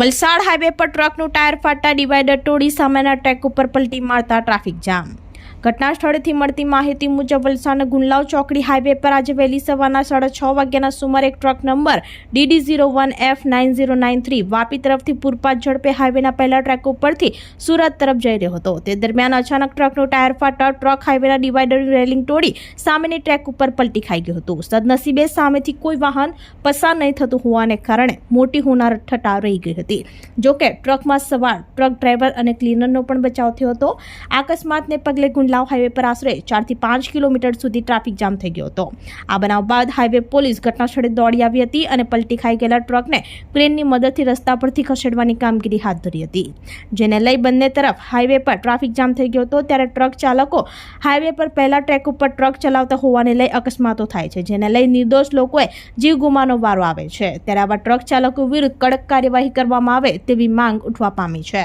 Valsad highway પર ટ્રકનું tyre ફાટતા divider તોડી સામેના ટ્રેક ઉપર પલટી મારતા ટ્રાફિક જામ. ઘટના સ્થળેથી મળતી માહિતી મુજબ વલસાડના ગુંડલાવ ચોકડી હાઈવે પર આજે વહેલી સવારના સાડા છ વાગ્યાના સુમારે એક truck number D D zero one F nine zero nine three Vapi તરફથી પૂરપાટ ઝડપે હાઈવેના પહેલા ટ્રેક ઉપરથી સુરત તરફ જઈ રહ્યો હતો. તે દરમિયાન અચાનક ટ્રકનું ટાયર ફાટતા ટ્રક હાઈવેના ડિવાઈડરની રેલિંગ તોડી સામેની ટ્રેક ઉપર પલટી ખાઈ ગયું હતું. સદનસીબે સામેથી કોઈ વાહન પસાર નહીં થતું હોવાને કારણે મોટી હોનાર ઠટા રહી ગઈ હતી. જોકે ટ્રકમાં સવાર ટ્રક ડ્રાઈવર અને ક્લીનરનો પણ બચાવ થયો હતો. અકસ્માતને પગલે ગુંડલાવ હાઈવે પર આશરે ચારથી પાંચ કિલોમીટર સુધી ટ્રાફિક જામ થઈ ગયો હતો. આ બનાવ બાદ હાઈવે પોલીસ ઘટના સ્થળે દોડી આવી હતી અને પલટી ખાઈ ગયેલા ટ્રકને ક્રેનની મદદથી રસ્તા પરથી ખસેડવાની કામગીરી હાથ ધરી હતી. જેને લઈ બંને તરફ હાઈવે પર ટ્રાફિક જામ થઈ ગયો હતો ત્યારે ટ્રક ચાલકો હાઈવે પર પહેલા ટ્રેક ઉપર ટ્રક ચલાવતા હોવાને લઈ અકસ્માતો થાય છે, જેને લઈ નિર્દોષ લોકોએ જીવ ગુમાનો વારો આવે છે. ત્યારે આવા ટ્રક ચાલકો વિરુદ્ધ કડક કાર્યવાહી કરવામાં આવે તેવી માંગ ઉઠવા પામી છે.